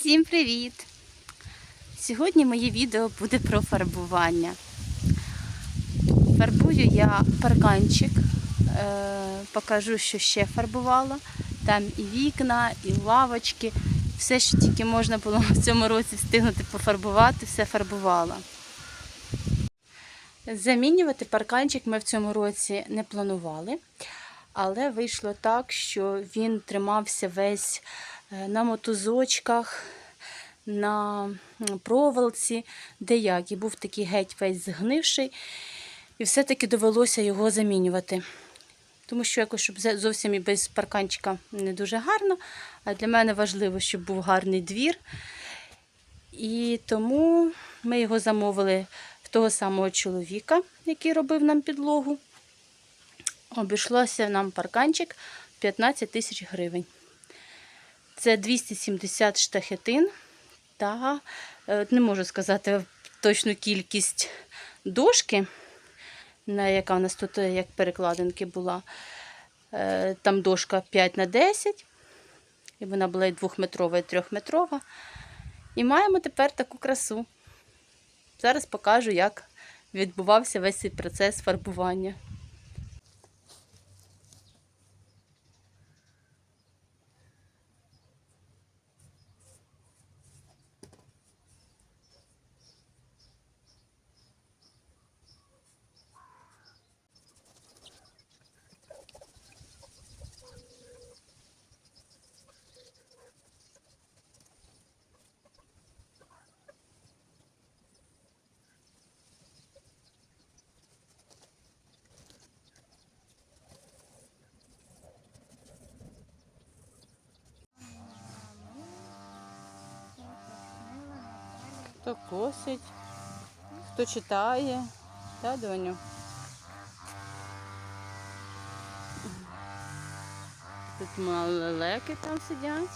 Всім привіт! Сьогодні моє відео буде про фарбування. Фарбую я парканчик, е, покажу, що ще фарбувала. Там і вікна, і лавочки. Все, що тільки можна було в цьому році встигнути пофарбувати, все фарбувала. Замінювати парканчик ми в цьому році не планували, але вийшло так, що він тримався весь на мотузочках, на проволоці, де як. І був такий геть весь згнивший. І все-таки довелося його замінювати. Тому що якось, щоб зовсім і без парканчика не дуже гарно. А для мене важливо, щоб був гарний двір. І тому ми його замовили в того самого чоловіка, який робив нам підлогу. Обійшлося нам парканчик 15 тисяч гривень. Це 270 штахетин та е, не можу сказати точну кількість дошки, на яка у нас тут е, як перекладинки була. Е, Там дошка 5 на 10, і вона була і двохметрова, і трьохметрова. І маємо тепер таку красу. Зараз покажу, як відбувався весь цей процес фарбування. Хто косить, хто читає, та доню. Тут малелеки там сидять.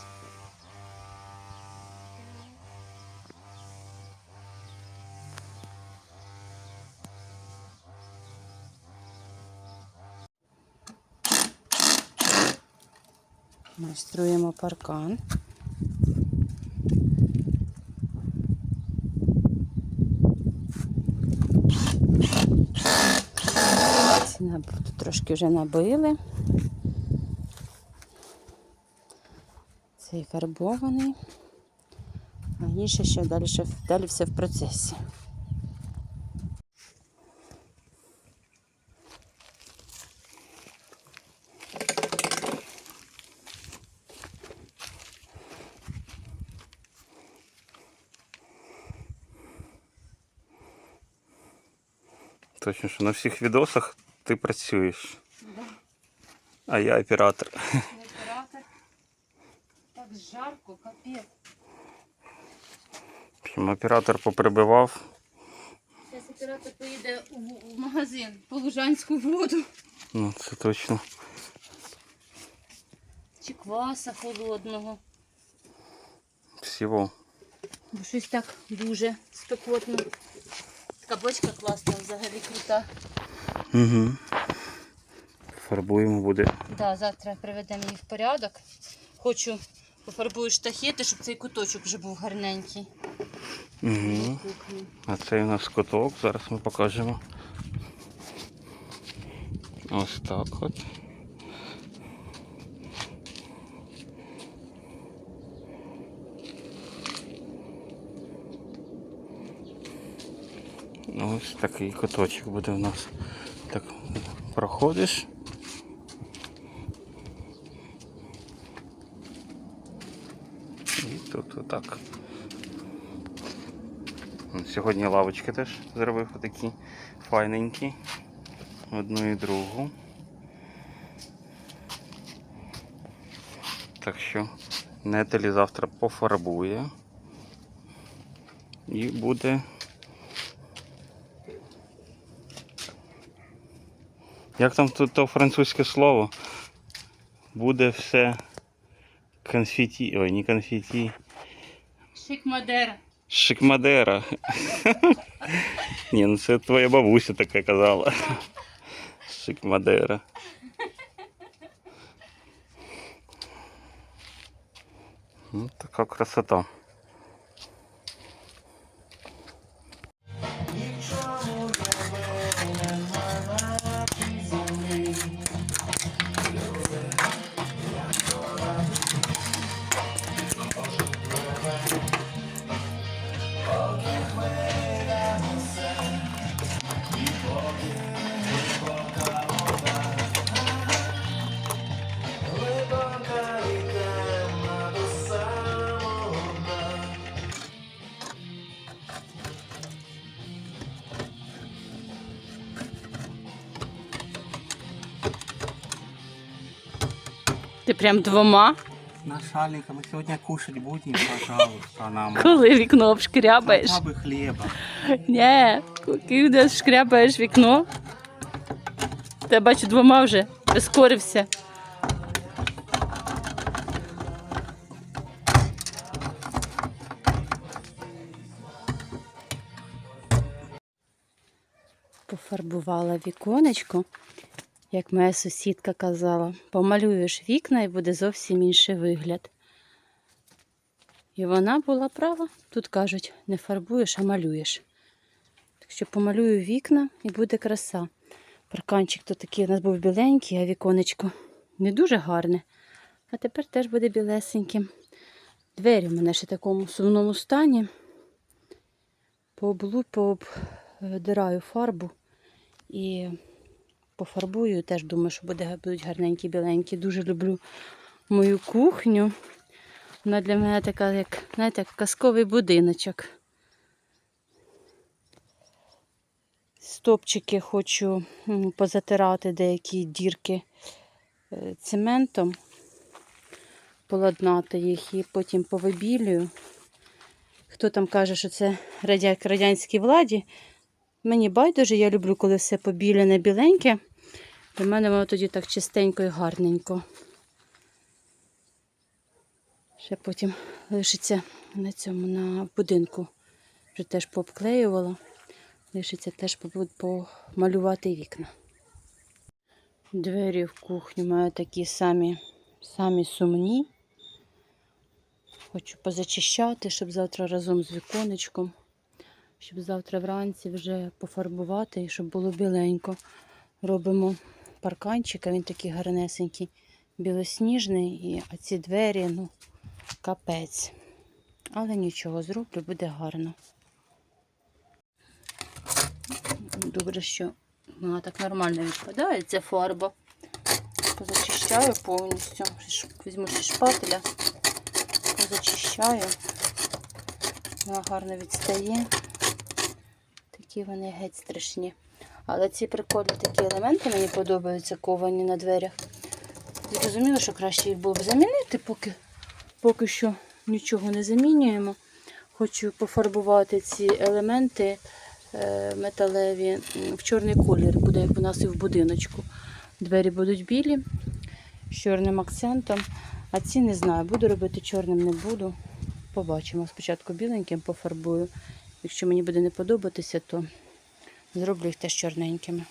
Майструємо паркан. Ці наб- Тут трошки вже набили. Цей фарбований. А інше ще далі, далі все в процесі. Точно, що на всіх відосах ти працюєш. А я оператор. Оператор. Так жарко, капець. Оператор поприбивав. Зараз оператор поїде в, в магазин по Лужанську воду. Ну, це точно. Чи кваса холодного. Всього. Бо щось так дуже спекотно. Така бочка класна, взагалі крута. Угу. Фарбуємо буде. Да, завтра приведемо її в порядок. Хочу пофарбую штахети, щоб цей куточок вже був гарненький. Угу. А це у нас коток. Зараз ми покажемо. Ось так от. Ось такий куточок буде у нас. Проходиш. І тут отак. Сьогодні лавочки теж зробив такі файненькі. Одну і другу. Так що Нетелі завтра пофарбує. І буде. Як там тут то французьке слово? Буде все конфеті. Ой, не конфеті. Шик Мадера. Шикмадера. Ні, ну це твоя бабуся таке казала. Шикмадера. Ну, така красота. Ти прям двома. Нашальника, мы сегодня кушать будем, пожалуйста, нам. Коли вікно обшкрябаєш. Хотя бы хлеба. Ні, коли шкрябаєш вікно. Та бачу двома вже прискорився. Пофарбувала віконечко, як моя сусідка казала. Помалюєш вікна і буде зовсім інший вигляд. І вона була права. Тут кажуть, не фарбуєш, а малюєш. Так що помалюю вікна і буде краса. Парканчик тут такий у нас був біленький, а віконечко не дуже гарне. А тепер теж буде білесеньким. Двері в мене ще в такому сумному стані. Пооблу, пообдираю фарбу і пофарбую. Теж думаю, що буде, будуть гарненькі, біленькі. Дуже люблю мою кухню. Вона для мене така, як, знаєте, як казковий будиночок. Стопчики хочу позатирати деякі дірки е, цементом, поладнати їх і потім повибілюю. Хто там каже, що це радя- радянській владі, мені байдуже, я люблю, коли все побілене біленьке. Для мене воно тоді так чистенько і гарненько. Ще потім лишиться на цьому на будинку. Вже теж пообклеювала. Лишиться теж помалювати вікна. Двері в кухню маю такі самі, самі сумні. Хочу позачищати, щоб завтра разом з віконечком, щоб завтра вранці вже пофарбувати і щоб було біленько. Робимо парканчик, а він такий гарнесенький, білосніжний, і, а ці двері, ну, капець. Але нічого, зроблю, буде гарно. Добре, що вона так нормально відпадає, ця фарба. Позачищаю повністю. Візьму ще шпателя, позачищаю. Вона гарно відстає. Такі вони геть страшні. Але ці прикольні такі елементи мені подобаються, ковані на дверях. Зрозуміло, що краще їх було б замінити, поки, поки що нічого не замінюємо. Хочу пофарбувати ці елементи е, металеві в чорний колір, буде як у нас і в будиночку. Двері будуть білі з чорним акцентом. А ці не знаю, буду робити чорним, не буду. Побачимо. Спочатку біленьким пофарбую. Якщо мені буде не подобатися, то зроблю їх теж чорненькими.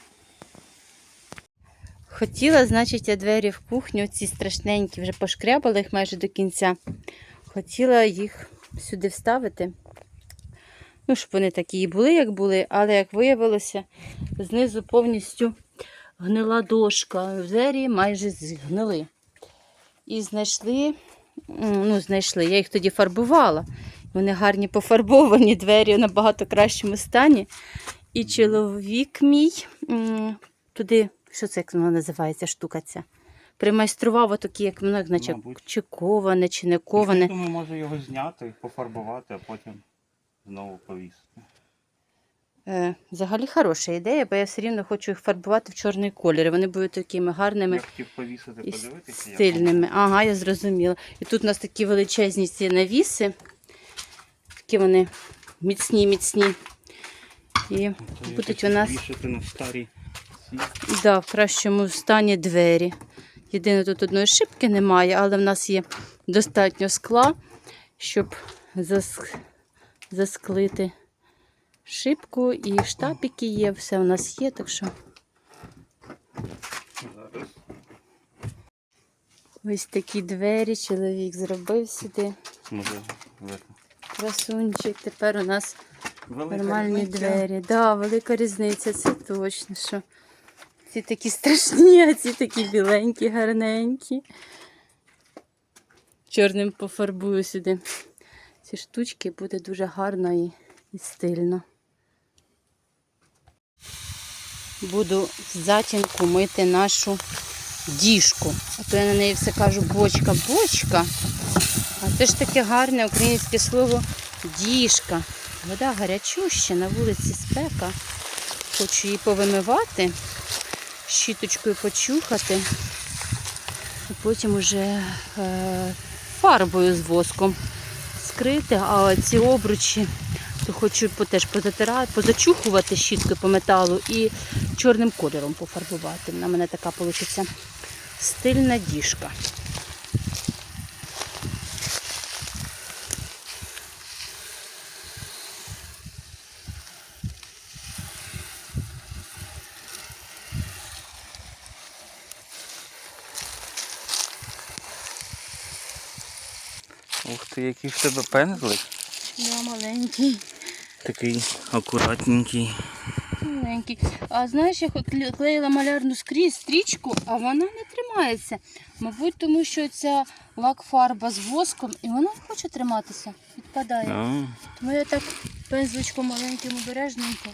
Хотіла, значить, я двері в кухню, ці страшненькі, вже пошкрябала їх майже до кінця. Хотіла їх сюди вставити. Ну, щоб вони такі і були, як були, але як виявилося, знизу повністю гнила дошка. Двері майже згнили. І знайшли, ну, знайшли, я їх тоді фарбувала. Вони гарні пофарбовані, двері в набагато кращому стані. І чоловік мій туди, що це як воно називається, штука ця. Примайстрував отакі, як воно, як наче Мабуть. чи коване, чи не Я коване. думаю, може його зняти, пофарбувати, а потім знову повісити. Е, взагалі хороша ідея, бо я все рівно хочу їх фарбувати в чорний колір. Вони будуть такими гарними Я хотів повісити, і подивитися. стильними. Ага, я зрозуміла. І тут у нас такі величезні ці навіси. Такі вони міцні, міцні. І будуть у нас да, в кращому стані двері. Єдине, тут одної шибки немає, але в нас є достатньо скла, щоб заск... засклити шибку. І штапики є, все у нас є, так що ось такі двері чоловік зробив сюди. Може, в. Красунчик. Тепер у нас Велика нормальні різниця. двері. Да, велика різниця, це точно. що Ці такі страшні, а ці такі біленькі, гарненькі. Чорним пофарбую сюди. Ці штучки буде дуже гарно і, і стильно. Буду в затінку мити нашу діжку. А то я на неї все кажу бочка, бочка. А це ж таке гарне українське слово діжка. Вода гарячуща, на вулиці спека. Хочу її повимивати, щіточкою почухати. потім уже е, фарбою з воском скрити, а ці обручі то хочу теж позачухувати щіткою по металу і чорним кольором пофарбувати. На мене така вийде стильна діжка. Ух ти, який в тебе пензлик. Я маленький. Такий акуратненький. Маленький. А знаєш, я кле- клеїла малярну скрізь стрічку, а вона не тримається. Мабуть, тому що ця лак-фарба з воском, і вона не хоче триматися, відпадає. А, Тому я так пензличком маленьким обережненько.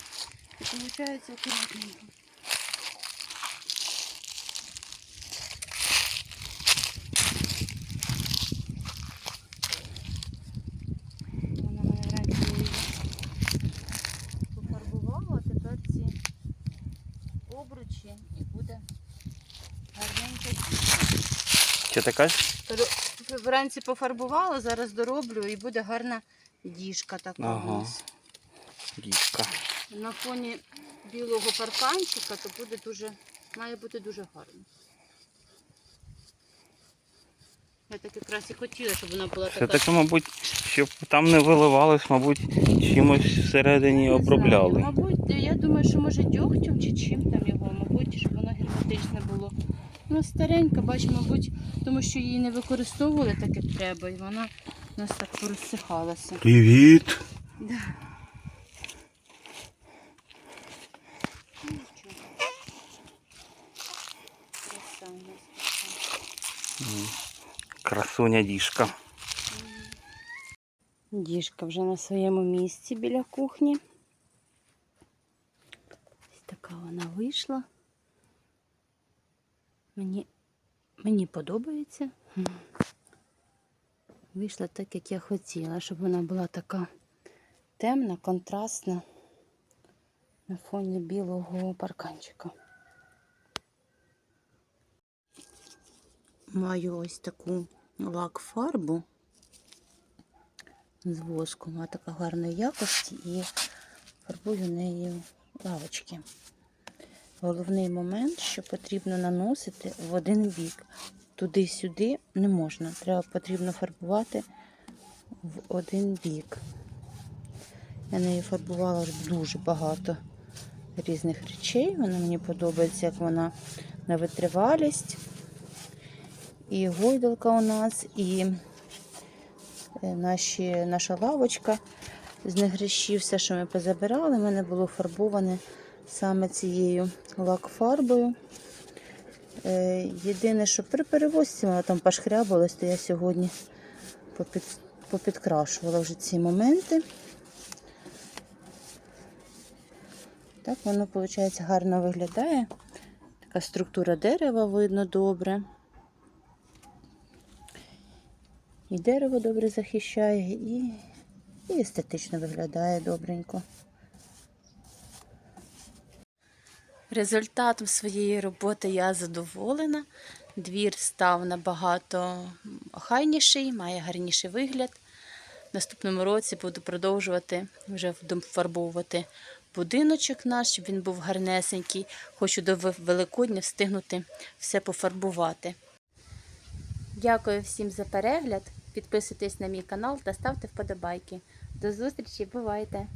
І виходить акуратненько. Вона мене вранці її пофарбувала, а тепер ці обручі і буде гарненько. Кажеш? Ро- Вранці пофарбувала, зараз дороблю і буде гарна діжка така Ага. у нас. Дічка. На фоні білого парканчика то буде дуже, має бути дуже гарно. Я так якраз і хотіла, щоб вона була Це така. таке, мабуть, щоб там не виливалось, мабуть, чимось всередині Не обробляли. знаю, Мабуть, я думаю, що може дьогтем чи чим там його, мабуть, щоб воно герметичне було. Ну, старенька, бач, мабуть, тому що її не використовували так, як треба, і вона у нас так порозсихалася. Привіт! Да. Красуня діжка. Діжка вже на своєму місці біля кухні. Ось така вона вийшла. Мені, мені подобається. Вийшла так, як я хотіла, щоб вона була така темна, контрастна на фоні білого парканчика. Маю ось таку лак-фарбу з воском, вона така гарної якості і фарбую нею лавочки. Головний момент, що потрібно наносити в один бік. Туди-сюди не можна. Треба потрібно фарбувати в один бік. Я нею фарбувала дуже багато різних речей. Вона мені подобається, як вона на витривалість. І гойдалка у нас, і е, наші, наша лавочка з негрішів, все, що ми позабирали, в мене було фарбоване саме цією лак-фарбою. Е, Єдине, що при перевозці вона там пошкрябалась, то я сьогодні попід, попідкрашувала вже ці моменти. Так воно, виходить, гарно виглядає. Така структура дерева видно добре. І дерево добре захищає, і, і естетично виглядає добренько. Результатом своєї роботи я задоволена. Двір став набагато охайніший, має гарніший вигляд. В наступному році буду продовжувати вже вфарбовувати будиночок наш, щоб він був гарнесенький. Хочу до Великодня встигнути все пофарбувати. Дякую всім за перегляд. Підписуйтесь на мій канал та ставте вподобайки. До зустрічі, бувайте!